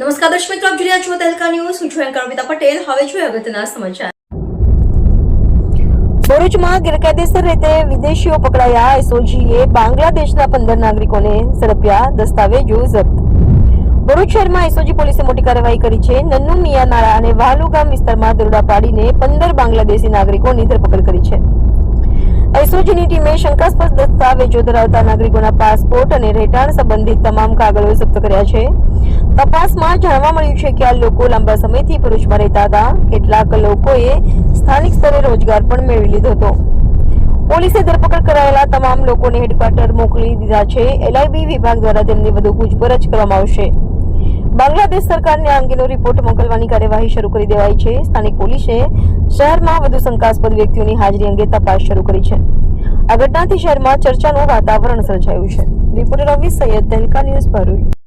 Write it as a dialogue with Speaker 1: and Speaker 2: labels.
Speaker 1: નમસ્કાર દર્શક મિત્રો, આપ જોઈ રહ્યા છો તહેલકા ન્યૂઝ. હું છું એન્કર અમિતા પટેલ. હવે જોઈએ અગત્યના સમાચાર. ભરૂચમાં ગેરકાયદેસર રીતે વિદેશીઓ પકડાયા એસઓજીએ બાંગ્લાદેશના પંદર નાગરિકોને ઝડપ્યા દસ્તાવેજો જપ્ત. ભરૂચ શહેરમાં એસઓજી પોલીસે મોટી કાર્યવાહી કરી છે. નન્નુ મિયા નાળા અને વાલુ ગામ વિસ્તારમાં દરોડા પાડીને પંદર બાંગ્લાદેશી નાગરિકોની ધરપકડ કરી છે. એસઓજીની ટીમે શંકાસ્પદ દસ્તાવેજો ધરાવતા નાગરિકોના પાસપોર્ટ અને રહેઠાણ સંબંધિત તમામ કાગળો જપ્ત કર્યા છે. તપાસમાં જાણવા મળ્યું છે કે આ લોકો લાંબા સમયથી ભરૂચમાં રહેતા હતા. કેટલાક લોકોએ સ્થાનિક સ્તરે રોજગાર પણ મેળવી લીધો હતો. પોલીસે ધરપકડ કરાયેલા તમામ લોકોને હેડક્વાર્ટર મોકલી દીધા છે. એલઆઈબી વિભાગ દ્વારા તેમની વધુ પૂછપરછ કરવામાં આવશે. બાંગ્લાદેશ સરકારને આ અંગેનો રિપોર્ટ મોકલવાની કાર્યવાહી શરૂ કરી દેવાઈ છે. સ્થાનિક પોલીસે શહેરમાં વધુ શંકાસ્પદ વ્યક્તિઓની હાજરી અંગે તપાસ શરૂ કરી છે. આ ઘટનાથી શહેરમાં ચર્ચાનું વાતાવરણ સર્જાયું છે. Reporter Ravi Saiyed, Tehelka news Bharuch.